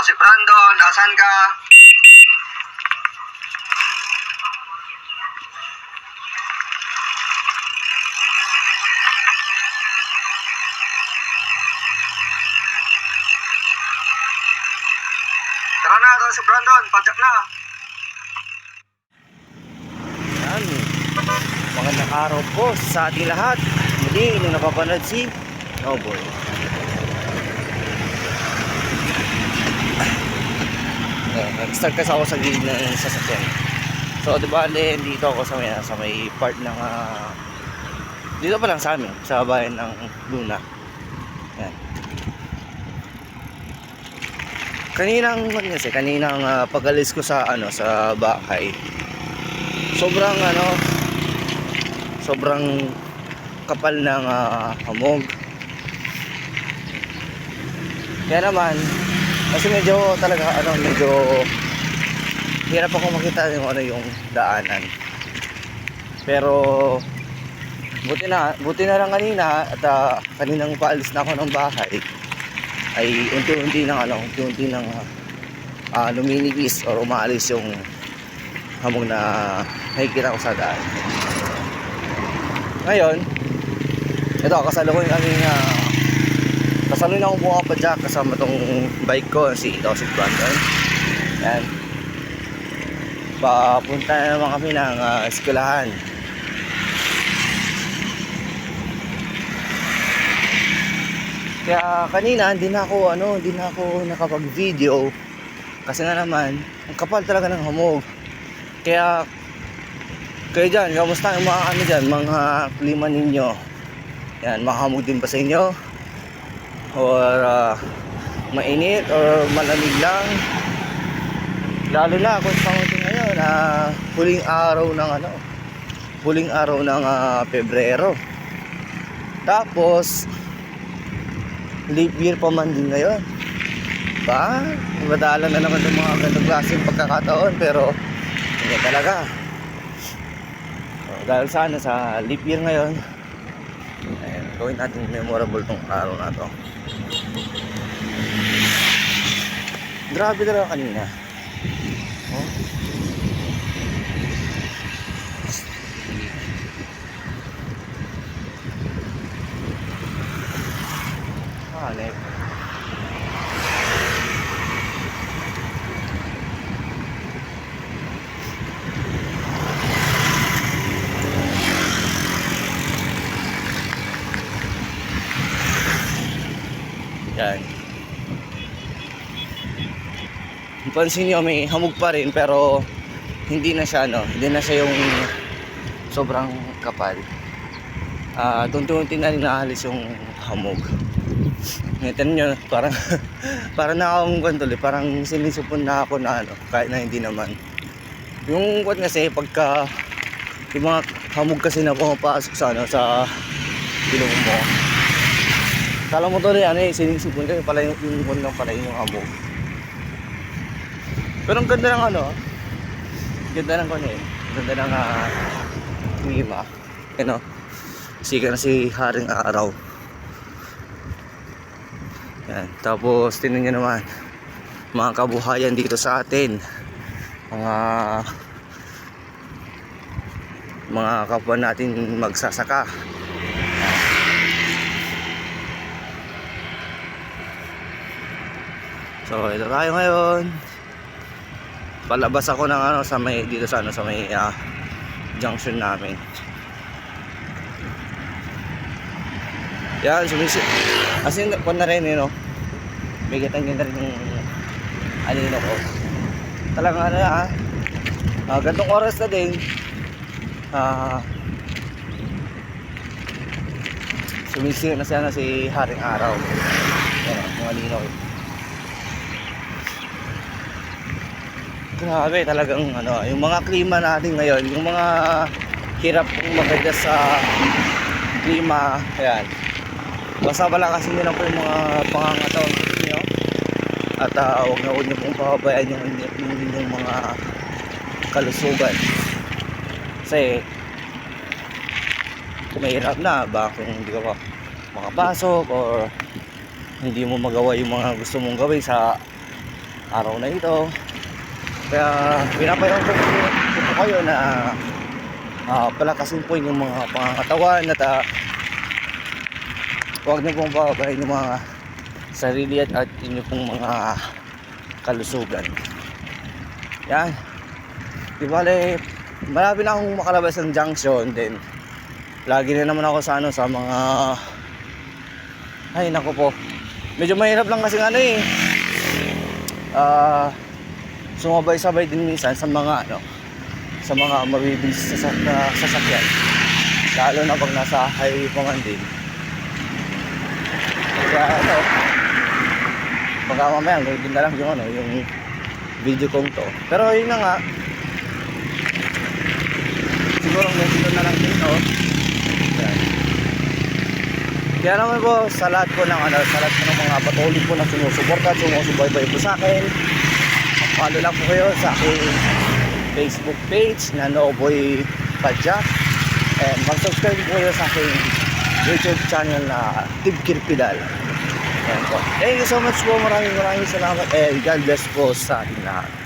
Ako si Brandon, asan ka? Tara na, ako si Brandon, padyak na. Yan. Magandang araw po sa ating lahat. Muli nung napapanood si Cowboy. Nag-start kasi ako sa gilid ng sasakyan. So, di ba, dito ako sa may, sa may part ng ah, dito pa lang sa amin, sa bayan ng Luna. Yan. Kaninang, ano kasi, kaninang ah, pag-alis ko sa, ano, sa bahay, sobrang ano sobrang kapal ng ah, hamog kaya naman kasi medyo talaga ano medyo hirap ako makita yung ano yung daanan pero buti na buti na lang kanina at ah, kaninang paalis na ako ng bahay ay unti-unti nang ano unti-unti nang ah, luminigis or umaalis yung hamog na nakikita ko sa daan. Ngayon, ito, kasalukuyan kami nga kasalukuyan ako buka pa dyan kasama tong bike ko, si ito, si Brandon. Yan. Papunta na naman kami ng uh, eskwelahan. Kaya kanina, hindi na ako, ano, hindi na ako nakapag-video. Kasi nga naman, ang kapal talaga ng hamog. Kaya kayo dyan, kamusta ang mga ano dyan, mga klima ninyo? Yan, mahamog din ba sa inyo? Or ah, mainit or malamig lang? Lalo na kung pangunti ngayon, na huling araw ng ano, huling araw ng ah, Pebrero. Tapos, leap year pa man din ngayon. Ba? Madala na naman ng mga ganitong klaseng pagkakataon pero hindi talaga. So, dahil sa ano, sa leap year ngayon, ayun, gawin natin memorable tong araw na to. Grabe talaga kanina. Oh. Hanep. Yan. Pansin nyo, may hamog pa rin pero hindi na siya ano, hindi na siya yung sobrang kapal. Ah, tunti-tunti na rin naalis yung hamog. Ngita nyo, parang parang na akong gantuloy, parang sinisupon na ako na ano, kahit na hindi naman. Yung kwan kasi pagka yung mga hamog kasi na pumapasok sa ano sa ilong mo. Kala mo rin ano eh, sinisipon kayo pala yung kwan lang pala yung hamog. Pero ang ganda ng ano, ganda ng kwan eh. Ganda ng uh, klima. Ano, siga na si Haring Araw. Yan. Tapos, tinan nyo naman, mga kabuhayan dito sa atin. Mga mga kapwa natin magsasaka. So, ito tayo ngayon. Palabas ako ng ano sa may dito sa ano sa may ah, junction namin. Yan, sumisi. As in, kung na rin, yun, no? Bigitan nyo na rin yung anino ko. Talagang ano ah. Uh, gantong oras na din. Ah, sumisi na siya na si Haring Araw. Yan, yung anino ko. Grabe talagang ano, yung mga klima natin ngayon, yung mga hirap kong maganda sa klima, ayan. Basta wala kasi nyo lang po yung mga pangangatawan niyo. At uh, huwag na huwag nyo pong pababayaan yung, yung inyong mga kalusugan. Kasi mahirap na ba kung hindi ka pa makapasok or hindi mo magawa yung mga gusto mong gawin sa araw na ito. Kaya pinapayaw ko, po kayo na uh, palakasin po yung mga pangangatawan at ah, huwag niyo pong bababayin yung mga sarili at, at inyo pong mga kalusugan. Yan. Di bale, malapit na akong makalabas ng junction din. Lagi na naman ako sa ano sa mga ay nako po. Medyo mahirap lang kasi ano eh. Ah, sumabay-sabay din minsan sa mga ano sa mga mabibilis sa, sa sasakyan. Lalo na pag nasa highway pa man din. Kaya ano, baka mamaya gawin na lang yung ano, yung video kong to. Pero yun na nga, siguro ganito na lang din, oh. Kaya naman po, sa lahat po ng, ano, sa lahat po ng mga patuloy po na sumusuporta sumusubaybay po sa akin, follow lang po kayo sa aking Facebook page na Noboy Padjak. And mag-subscribe po kayo sa aking YouTube channel na Tib Kirpidal. Ayan po. Thank you so much po. Maraming maraming salamat. And God bless po sa ating lahat.